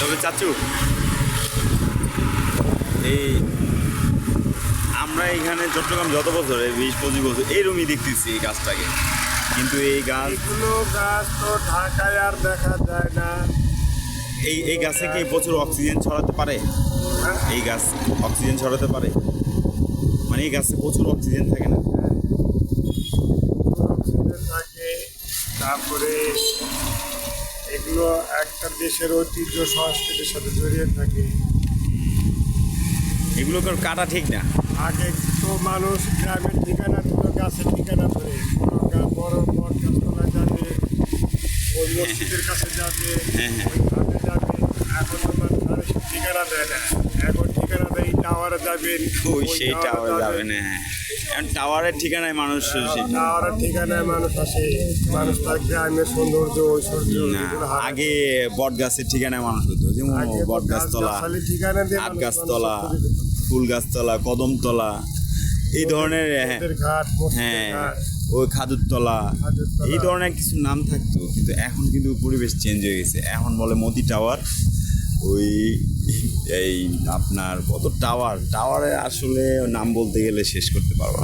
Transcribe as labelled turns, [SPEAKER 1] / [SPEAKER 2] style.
[SPEAKER 1] তবে চাচু এই আমরা এখানে চট্টগ্রাম যত বছর এই বিশ পঁচিশ বছর এই এরমই দেখতেছি এই গাছটাকে। কিন্তু এই গাছ
[SPEAKER 2] এগুলো গাছ তো ঢাকায় আর দেখা যায় না।
[SPEAKER 1] এই এই গাছে কি প্রচুর অক্সিজেন ছড়াতে পারে?
[SPEAKER 2] হ্যাঁ?
[SPEAKER 1] এই গাছ অক্সিজেন ছড়াতে পারে? মানে এই গাছে প্রচুর অক্সিজেন থাকে না?
[SPEAKER 2] অক্সিজেন থাকে। তারপরে এগুলো একটা দেশের ঐতিহ্য সংস্কৃতির সাথে জড়িয়ে থাকে।
[SPEAKER 1] এগুলো তো কাটা ঠিক না?
[SPEAKER 2] আগে তো মানুষ গ্রামের ঠিকানা দিল গাছের ঠিকানা ধরে। বড় বড় গাছপালা যাবে ওই মসজিদের কাছে যাবে
[SPEAKER 1] হ্যাঁ, হ্যাঁ।
[SPEAKER 2] ওই যাবে। এখন এসব ঠিকানা দেয় না এখন ঠিকানা দেয় এই টাওয়ারে যাবেন
[SPEAKER 1] ওই সেই টাওয়ারে যাবে না হ্যাঁ টাওয়ারের ঠিকানায় মানুষ সেটা
[SPEAKER 2] টাওয়ারের ঠিকানায় মানুষ আসে মানুষ তার গ্রামের সৌন্দর্য ঐশ্বর্য।
[SPEAKER 1] আগে বট গাছের ঠিকানায় মানুষ হতো যেমন
[SPEAKER 2] আগে তো
[SPEAKER 1] বট গাছতলা
[SPEAKER 2] গাছ-গাছালি ঠিকানা দিয়ে
[SPEAKER 1] আট গাছতলা। ফুল গাছতলা কদমতলা এই ধরনের হ্যাঁ হ্যাঁ ওই খাদুরতলা
[SPEAKER 2] খাদুরতলা।
[SPEAKER 1] এই ধরনের কিছু নাম থাকতো কিন্তু এখন কিন্তু পরিবেশ চেঞ্জ হয়ে গেছে এখন বলে মোদি টাওয়ার ওই এই আপনার কত টাওয়ার টাওয়ারে আসলে নাম বলতে গেলে শেষ করতে পারব না।